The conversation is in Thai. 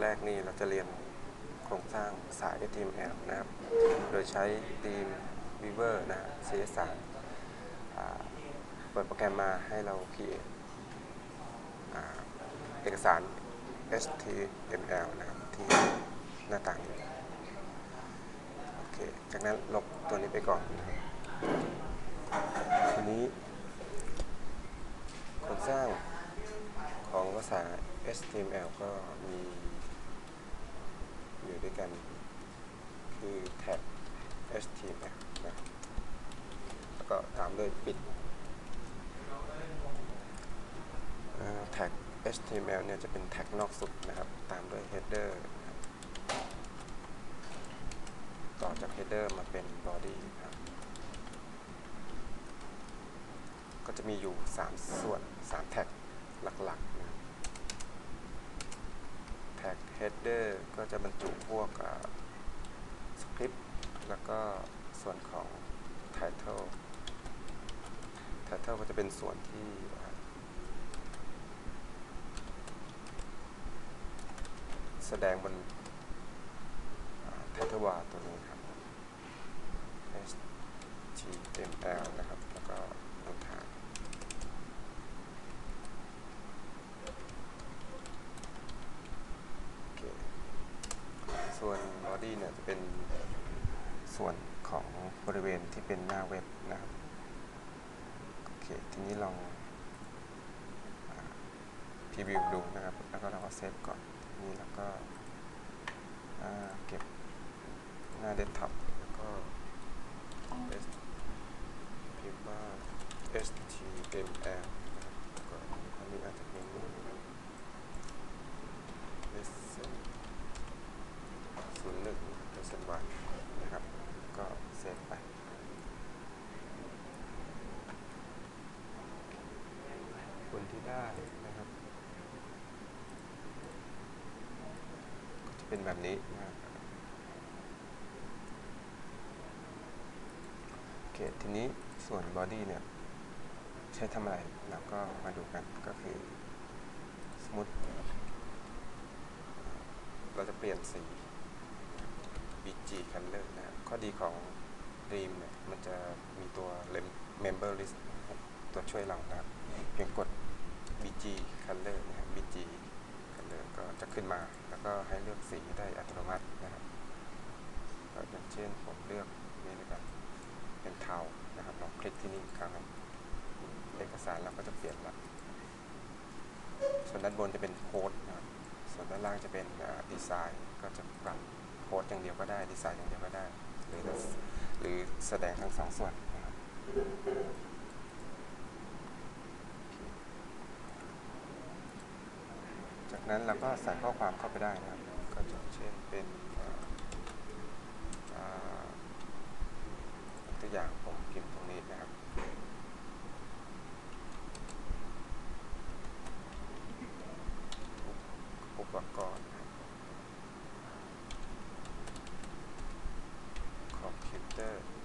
แรกนี่เราจะเรียนโครงสร้างสาย HTML นะครับ โดยใช้ธีม Weaver นะ CS3 เปิดโปรแกรมมาให้เรา create เอกสาร HTML นะครับที่หน้าต่างนี้โอเค จากนั้นลบตัวนี้ไปก่อนทีนี้โครงสร้างของภาษา HTML ก็มี อยู่ด้วยกันคือ tag HTML นะแล้วก็ตามด้วยปิดเอ่อ tag HTML เนี่ยจะเป็นแท็กนอกสุดนะครับ ตามด้วย header นะครับต่อจาก header มาเป็น body ครับ ก็จะมีอยู่ 3 ส่วน 3 แท็กหลักๆนะแท็ก header ก็จะบรรจุพวกสคริปต์แล้วก็ส่วนของ title title ก็จะเป็นส่วนที่แสดงบนอ่า title bar ตัวนี้ครับ HTML นะครับ แล้วก็ลงทาง โอเค ส่วน body เนี่ยจะเป็น ส่วนของบริเวณที่เป็นหน้าเว็บนะครับโอเคทีนี้ลองพรีวิวดูนะครับ แล้วก็เราก็เซฟก่อนนี้แล้วก็เก็บหน้าเดสก์ท็อปแล้วก็พิมพ์ว่า HTML นะครับแล้วก็อันนี้อาจจะเป็น lesson ศูนย์หนึ่ง lesson one นะครับ ก็เซฟไป ผลที่ ได้นะครับก็จะเป็นแบบนี้นะโอเคทีนี้ส่วน body เนี่ยใช้ทำอะไรเราก็มาดูกันก็คือสมมติเราจะเปลี่ยนสี BG color นะครับ ข้อดีของ Dream เนี่ย มันจะมีตัว Member list ตัวช่วยเรานะครับ เพียงกด BG color นะครับ BG color ก็จะขึ้นมาแล้วก็ให้เลือกสีได้อัตโนมัตินะครับก็อย่างเช่นผมเลือกนี่นะครับเป็นเทานะครับเราคลิกที่นี่ครั้งครับเอกสารเราก็จะเปลี่ยนละส่วนด้านบนจะเป็นโค้ดนะครับส่วนด้านล่างจะเป็นดีไซน์ก็จะปรับโค้ดอย่างเดียวก็ได้ดีไซน์อย่างเดียวก็ได้ หรือหรือแสดงทั้งสองส่วนนะครับ นั้นเราก็ใส่ข้อความเข้าไปได้นะครับ ก็จะเช่นเป็นตัวอย่างผมพิมพ์ตรงนี้นะครับ อุปกรณ์คอมพิวเตอร์